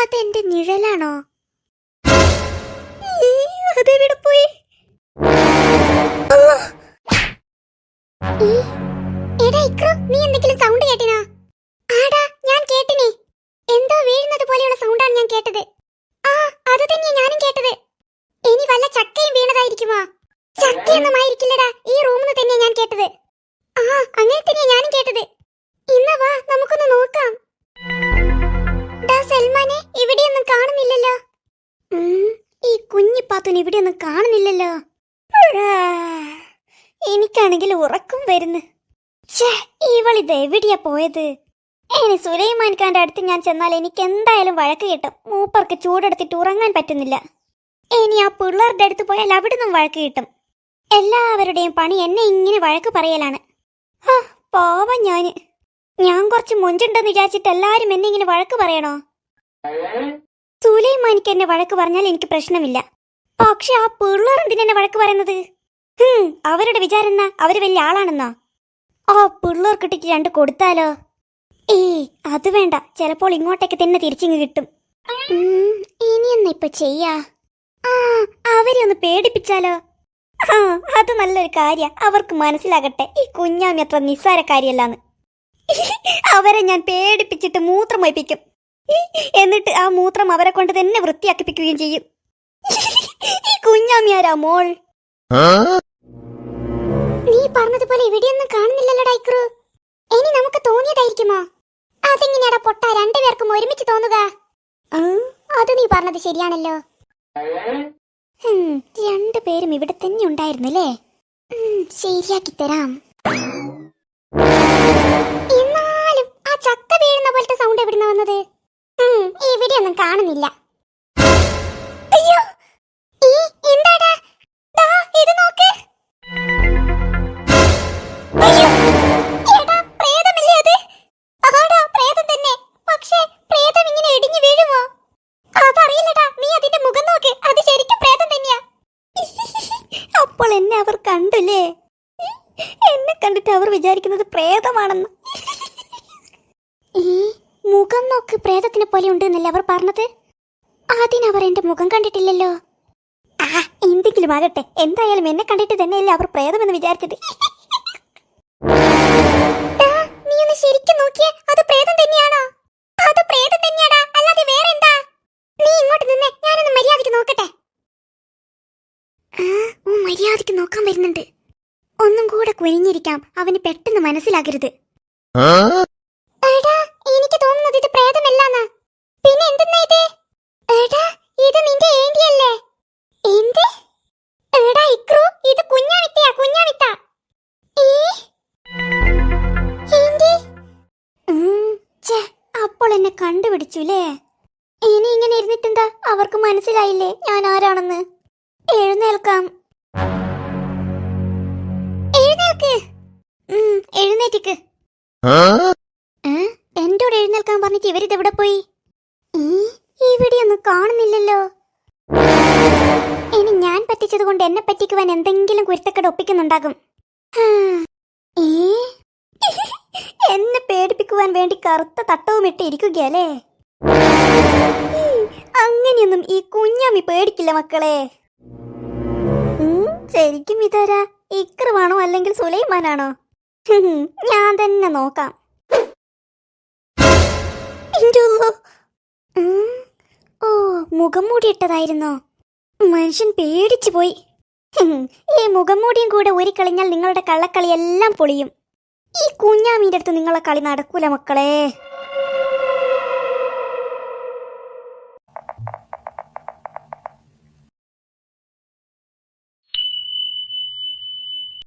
അതെന്റെ നിഴലാണോ? അതെവിടെ പോയി? എടാ ഇക്രു നീ എന്തെങ്കിലും സൗണ്ട് കേട്ടിനാ? ആടാ ഞാൻ കേട്ടിനെ. എന്തോ വീഴുന്നത് പോലെയുള്ള സൗണ്ടാണ് ഞാൻ കേട്ടത്. ആ അത് തന്നെയാ ഞാനും കേട്ടത്. ഇനി വല്ല ചക്കയും വീണതായിരിക്കുമോ? ചക്കയൊന്നും ആയിരിക്കില്ലടാ ഈ റൂമിൽ തന്നെയാ ഞാൻ കേട്ടത്. ആ അങ്ങനെ തന്നെയാ ഞാനും കേട്ടത്. ഇന്ന വാ നമുക്കൊന്ന് നോക്കാം. കുഞ്ഞിപ്പാത്തുന് ഇവിടെയൊന്നും കാണുന്നില്ലല്ലോ. എനിക്കാണെങ്കിൽ ഉറക്കം വരുന്നു. ഇവളിത് എവിടെയാ പോയത്? ഇനി സുലൈമാൻ ഖാന്റെ അടുത്ത് ഞാൻ ചെന്നാൽ എനിക്ക് എന്തായാലും വഴക്ക് കിട്ടും. മൂപ്പർക്ക് ചൂടെടുത്തിട്ട് ഉറങ്ങാൻ പറ്റുന്നില്ല. ഇനി ആ പിള്ളേരുടെ അടുത്ത് പോയാൽ അവിടെ നിന്നും വഴക്ക് കിട്ടും. എല്ലാവരുടെയും പണി എന്നെ ഇങ്ങനെ വഴക്ക് പറയലാണ്. ആ പാവം ഞാൻ. ഞാൻ കുറച്ച് മുഞ്ചുണ്ടെന്ന് വിചാരിച്ചിട്ട് എല്ലാരും എന്നെ ഇങ്ങനെ വഴക്ക് പറയണോ? സുലൈമാനിക്ക് എന്നെ വഴക്ക് പറഞ്ഞാൽ എനിക്ക് പ്രശ്നമില്ല. പക്ഷെ ആ പിള്ളേർ എന്തിനെ വഴക്ക് പറയുന്നത്? അവരുടെ വിചാരം എന്നാ അവർ വലിയ ആളാണെന്നോ? ആ പിള്ളേർ കിട്ടിക്ക് രണ്ട് കൊടുത്താലോ? ഏ അത് വേണ്ട. ചിലപ്പോൾ ഇങ്ങോട്ടേക്ക് തന്നെ തിരിച്ചിങ്ങ് കിട്ടും. ഇനി എന്നാ ഇപ്പൊ ചെയ്യാ? ആ അവരെ ഒന്ന് പേടിപ്പിച്ചാലോ? ആ അത് നല്ലൊരു കാര്യ. അവർക്ക് മനസ്സിലാകട്ടെ. ഈ കുഞ്ഞാമി അത്ര നിസ്സാര കാര്യല്ലാന്ന് അവരെ ഞാൻ പേടിപ്പിച്ചിട്ട് മൂത്രം വയ്പ്പിക്കും എന്നിട്ട് ആ മൂത്രം അവരെ കൊണ്ട് തന്നെ വൃത്തിയാക്കിപ്പിക്കുകയും ചെയ്യും. ഈ കുഞ്ഞാമിയാരാ മോൾ നീ പറഞ്ഞതുപോലെ ഇവിടെയൊന്നും കാണുന്നില്ലല്ലോ ഡൈക്രു ഇനി നമുക്ക് തോന്നിയതായിരിക്കുമോ? അതെങ്ങനെയാടാ പൊട്ട രണ്ടുപേർക്കും ഒരുമിച്ച് തോന്നുക? അത് നീ പറഞ്ഞത് ശരിയാണല്ലോ. രണ്ടുപേരും ഇവിടെ തന്നെ ഉണ്ടായിരുന്നല്ലേ? ശരിയാക്കി തരാം. എന്നാലും ആ ചക്ക വീഴുന്ന പോലത്തെ സൗണ്ട് എവിടുന്ന വന്നത്? ഇവിടെയൊന്നും കാണുന്നില്ല. അപ്പോൾ എന്നെ അവർ കണ്ടില്ലേ? എന്നെ കണ്ടിട്ട് അവർ വിചാരിക്കുന്നത് പ്രേതമാണെന്ന്. മുഖം നോക്ക് പ്രേതത്തിനെ പോലെ ഉണ്ട് എന്നല്ലേ അവർ പറഞ്ഞത്? അതിനവർ എന്റെ മുഖം കണ്ടിട്ടില്ലല്ലോ. ആ എന്തെങ്കിലും ആകട്ടെ. എന്തായാലും എന്നെ കണ്ടിട്ട് തന്നെയല്ലേ അവർ പ്രേതമെന്ന് വിചാരിച്ചത്. നീ ഒന്ന് ശരിക്കും നോക്കിയേ. അത് പ്രേതം തന്നെയാണോ അത് പ്രേതം തന്നെയാടാ അല്ലാതെ വേറെ എന്താ നീ ഇങ്ങോട്ട് നിന്നേ ഞാനൊന്ന് മര്യാദയ്ക്ക് നോക്കട്ടെ ആ ഓ മര്യാദയ്ക്ക് നോക്കാൻ വരുന്നുണ്ട്. ഒന്നും കൂടെ കുനിഞ്ഞിരിക്കാം. അവന് പെട്ടെന്ന് മനസ്സിലാകരുത്. എനിക്ക് തോന്നുന്നത് ഇത് പ്രേതമല്ലാന്ന്. പിന്നെ എന്തെന്നാ ഇത്? ഏടാ ഇത് നിന്റെ ഏന്റിയല്ലേ എന്ത്? ഏടാ ഇക്രു ഇത് കുഞ്ഞാവിത്തയാ കുഞ്ഞാവിത്ത. അപ്പോൾ എന്നെ കണ്ടുപിടിച്ചുല്ലേ ഇനി ഇങ്ങനെ ഇരുന്നിട്ടെന്താ? അവർക്ക് മനസ്സിലായില്ലേ ഞാൻ ആരാണെന്ന്? എഴുന്നേൽക്കാം. എഴുന്നേൽക്ക്. എഴുന്നേറ്റിക്ക്. ഏ? എന്നോട് എഴുന്നേൽക്കാൻ പറഞ്ഞിട്ട് ഇവരിത് എവിടെ പോയി? ഇവിടെയൊന്നും കാണുന്നില്ലല്ലോ. ഇനി ഞാൻ പറ്റിച്ചത് കൊണ്ട് എന്നെ പറ്റിക്കുവാൻ എന്തെങ്കിലും കുരുത്തക്കട ഒപ്പിക്കുന്നുണ്ടാകും. എന്നെ പേടിപ്പിക്കുവാൻ വേണ്ടി കറുത്ത തട്ടവും ഇട്ട് ഇരിക്കുകയല്ലേ? അങ്ങനെയൊന്നും ഈ കുഞ്ഞാമി പേടിക്കില്ല മക്കളെ. ശരിക്കും ഇതാരാ? ഇക്രമാണോ അല്ലെങ്കിൽ സുലൈമാനാണോ? ഞാൻ തന്നെ നോക്കാം. ഓ മുഖം മൂടിയിട്ടതായിരുന്നോ? മനുഷ്യൻ പേടിച്ചു പോയി. ഈ മുഖം മൂടിയും കൂടെ കളിഞ്ഞാൽ നിങ്ങളുടെ കള്ളക്കളി എല്ലാം പൊളിയും. ഈ കുഞ്ഞാമീന്റെ അടുത്ത് നിങ്ങളെ കളി നടക്കൂല മക്കളെ.